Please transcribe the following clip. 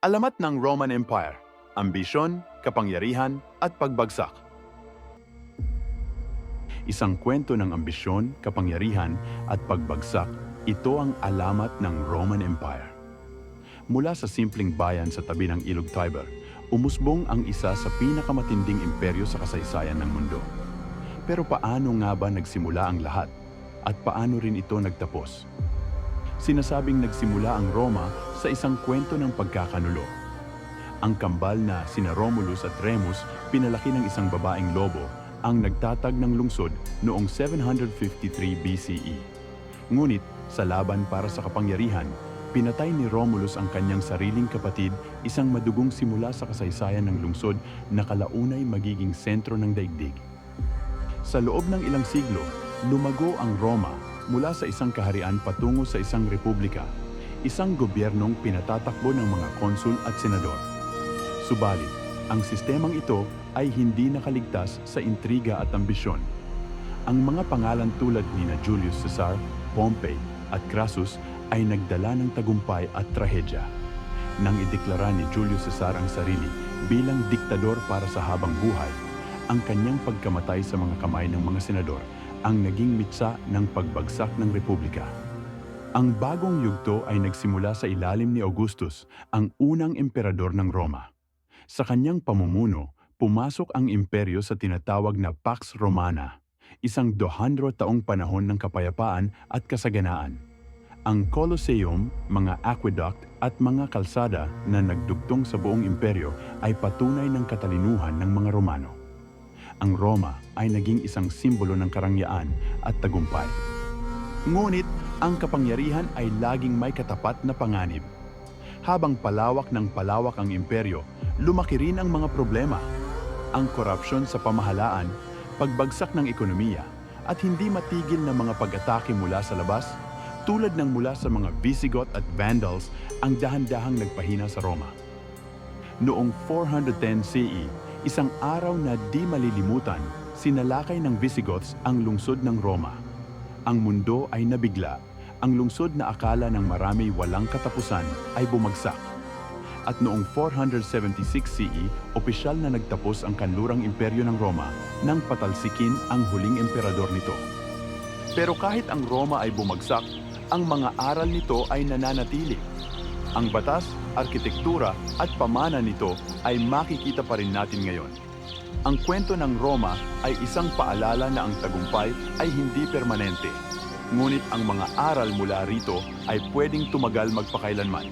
Alamat ng Roman Empire, ambisyon, kapangyarihan, at pagbagsak. Isang kwento ng ambisyon, kapangyarihan, at pagbagsak, ito ang alamat ng Roman Empire. Mula sa simpleng bayan sa tabi ng Ilog Tiber, umusbong ang isa sa pinakamatinding imperyo sa kasaysayan ng mundo. Pero paano nga ba nagsimula ang lahat? At paano rin ito nagtapos? Sinasabing nagsimula ang Roma sa isang kwento ng pagkakanulo. Ang kambal na sina Romulus at Remus pinalaki ng isang babaeng lobo ang nagtatag ng lungsod noong 753 BCE. Ngunit sa laban para sa kapangyarihan, pinatay ni Romulus ang kanyang sariling kapatid, isang madugong simula sa kasaysayan ng lungsod na kalaunay magiging sentro ng daigdig. Sa loob ng ilang siglo, lumago ang Roma mula sa isang kaharian patungo sa isang republika, isang gobyernong pinatatakbo ng mga konsul at senador. Subalit, ang sistemang ito ay hindi nakaligtas sa intriga at ambisyon. Ang mga pangalan tulad ni na Julius Caesar, Pompey at Crassus ay nagdala ng tagumpay at trahedya. Nang ideklara ni Julius Caesar ang sarili bilang diktador para sa habang buhay, ang kanyang pagkamatay sa mga kamay ng mga senador ang naging mitsa ng pagbagsak ng republika. Ang bagong yugto ay nagsimula sa ilalim ni Augustus, ang unang emperador ng Roma. Sa kanyang pamumuno, pumasok ang imperyo sa tinatawag na Pax Romana, isang 200 taong panahon ng kapayapaan at kasaganaan. Ang Colosseum, mga aqueduct at mga kalsada na nagdugtong sa buong imperyo ay patunay ng katalinuhan ng mga Romano. Ang Roma ay naging isang simbolo ng karangyaan at tagumpay. Ngunit ang kapangyarihan ay laging may katapat na panganib. Habang palawak ng palawak ang imperyo, lumaki rin ang mga problema. Ang korupsyon sa pamahalaan, pagbagsak ng ekonomiya, at hindi matigil na mga pag-atake mula sa labas, tulad ng mula sa mga Visigoth at Vandals ang dahan-dahang nagpahina sa Roma. Noong 410 CE, isang araw na di malilimutan, sinalakay ng Visigoths ang lungsod ng Roma. Ang mundo ay nabigla. Ang lungsod na akala ng marami walang katapusan ay bumagsak. At noong 476 CE, opisyal na nagtapos ang kanlurang imperyo ng Roma nang patalsikin ang huling emperador nito. Pero kahit ang Roma ay bumagsak, ang mga aral nito ay nananatili. Ang batas, arkitektura at pamana nito ay makikita pa rin natin ngayon. Ang kwento ng Roma ay isang paalala na ang tagumpay ay hindi permanente. Ngunit ang mga aral mula rito ay pwedeng tumagal magpakailanman.